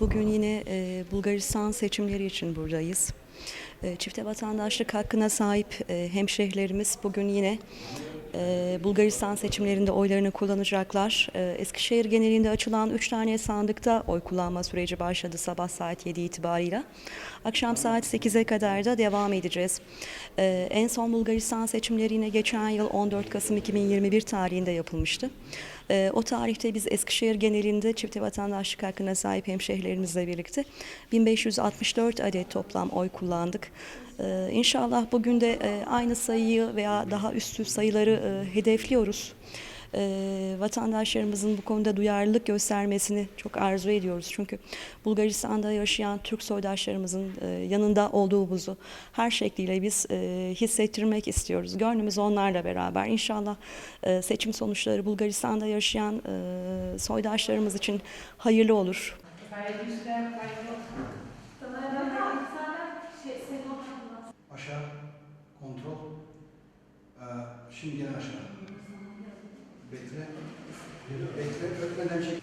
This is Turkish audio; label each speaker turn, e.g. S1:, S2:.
S1: Bugün yine e, Bulgaristan seçimleri için buradayız. E, çifte vatandaşlık hakkına sahip e, hemşehrilerimiz bugün yine Bulgaristan seçimlerinde oylarını kullanacaklar. E, Eskişehir genelinde açılan 3 tane sandıkta oy kullanma süreci başladı sabah saat 7 itibarıyla. Akşam saat 8'e kadar da devam edeceğiz. E, en son Bulgaristan seçimleri yine geçen yıl 14 Kasım 2021 tarihinde yapılmıştı. Ee, o tarihte biz Eskişehir genelinde çifte vatandaşlık hakkına sahip hemşehrilerimizle birlikte 1564 adet toplam oy kullandık. Ee, İnşallah bugün de e, aynı sayıyı veya daha üstü sayıları e, hedefliyoruz. Ee, vatandaşlarımızın bu konuda duyarlılık göstermesini çok arzu ediyoruz. Çünkü Bulgaristan'da yaşayan Türk soydaşlarımızın e, yanında olduğumuzu her şekliyle biz e, hissettirmek istiyoruz. Gönlümüz onlarla beraber. İnşallah seçim sonuçları Bulgaristan'da yaşayan soydaşlarımız için hayırlı olur.
S2: Hayırlı işler, hayırlı olsun.
S3: Aşağı, kontrol. Ee, şimdi gene aşağı. Bekle. Bekle, öpmeden çek.